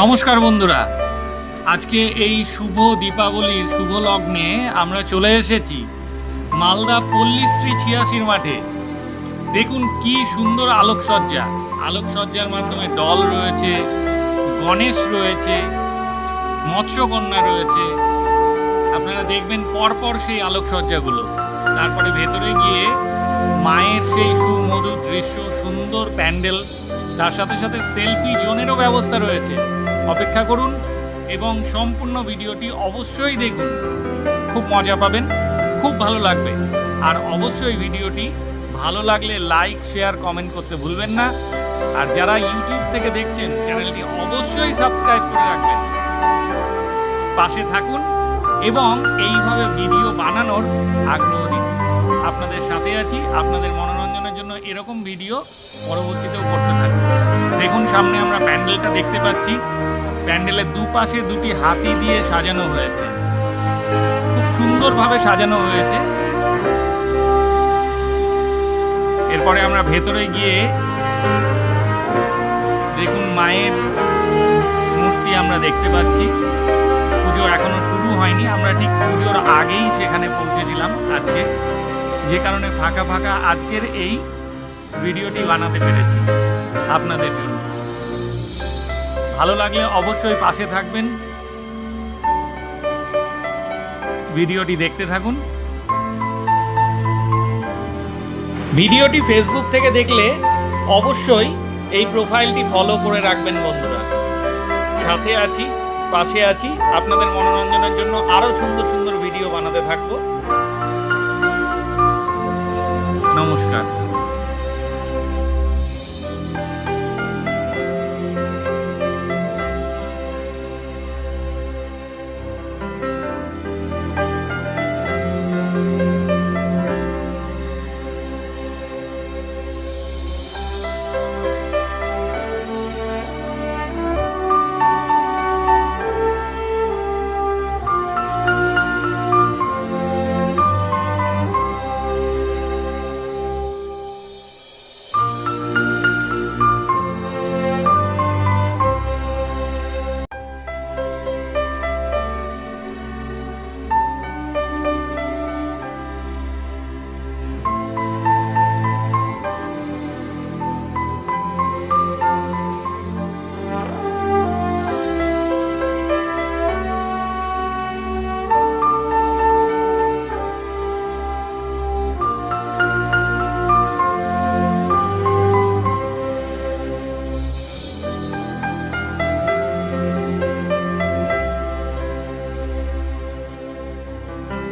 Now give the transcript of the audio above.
নমস্কার বন্ধুরা। আজকে এই শুভ দীপাবলির শুভ লগ্নে আমরা চলে এসেছি মালদা পল্লীশ্রী ছিয়াশির মাঠে। দেখুন কি সুন্দর আলোকসজ্জা। আলোকসজ্জার মাধ্যমে ডল রয়েছে, গণেশ রয়েছে, মৎস্যকন্যা রয়েছে। আপনারা দেখবেন পরপর সেই আলোকসজ্জাগুলো। তারপরে ভেতরে গিয়ে মায়ের সেই সুমধুর দৃশ্য, সুন্দর প্যান্ডেল তার সাথে সাথে সেলফি জোনেরও ব্যবস্থা রয়েছে। অপেক্ষা করুন এবং সম্পূর্ণ ভিডিওটি অবশ্যই দেখুন। খুব মজা পাবেন, খুব ভালো লাগবে। আর অবশ্যই ভিডিওটি ভালো লাগলে লাইক, শেয়ার, কমেন্ট করতে ভুলবেন না। আর যারা ইউটিউব থেকে দেখছেন, চ্যানেলটি অবশ্যই সাবস্ক্রাইব করে রাখবেন। পাশে থাকুন এবং এইভাবে ভিডিও বানানোর আগ্রহ দিন। আপনাদের সাথে আছি, আপনাদের মনোরঞ্জনের জন্য এরকম ভিডিও পরবর্তীতেও করতে থাকব দেখুন সামনে আমরা প্যান্ডেলটা দেখতে পাচ্ছি। প্যান্ডেলের দুপাশে দুটি হাতি দিয়ে সাজানো হয়েছে। খুব সুন্দরভাবে সাজানো হয়েছে। এরপরে আমরা ভেতরে গিয়ে দেখুন মায়ের মূর্তি আমরা দেখতে পাচ্ছি। পুজো এখনও শুরু হয়নি, আমরা ঠিক পুজোর আগেই সেখানে পৌঁছেছিলাম আজকে। যে কারণে ফাঁকা ফাঁকা আজকের এই ভিডিওটি বানাতে পেরেছি আপনাদের জন্য। ভালো লাগলে অবশ্যই পাশে থাকবেন। ভিডিওটি দেখতে থাকুন। ভিডিওটি ফেসবুক থেকে দেখলে অবশ্যই এই প্রোফাইলটি ফলো করে রাখবেন বন্ধুরা। সাথে আছি পাশে আছি আপনাদের মনোরঞ্জনের জন্য আরও সুন্দর সুন্দর ভিডিও বানাতে থাকব। নমস্কার।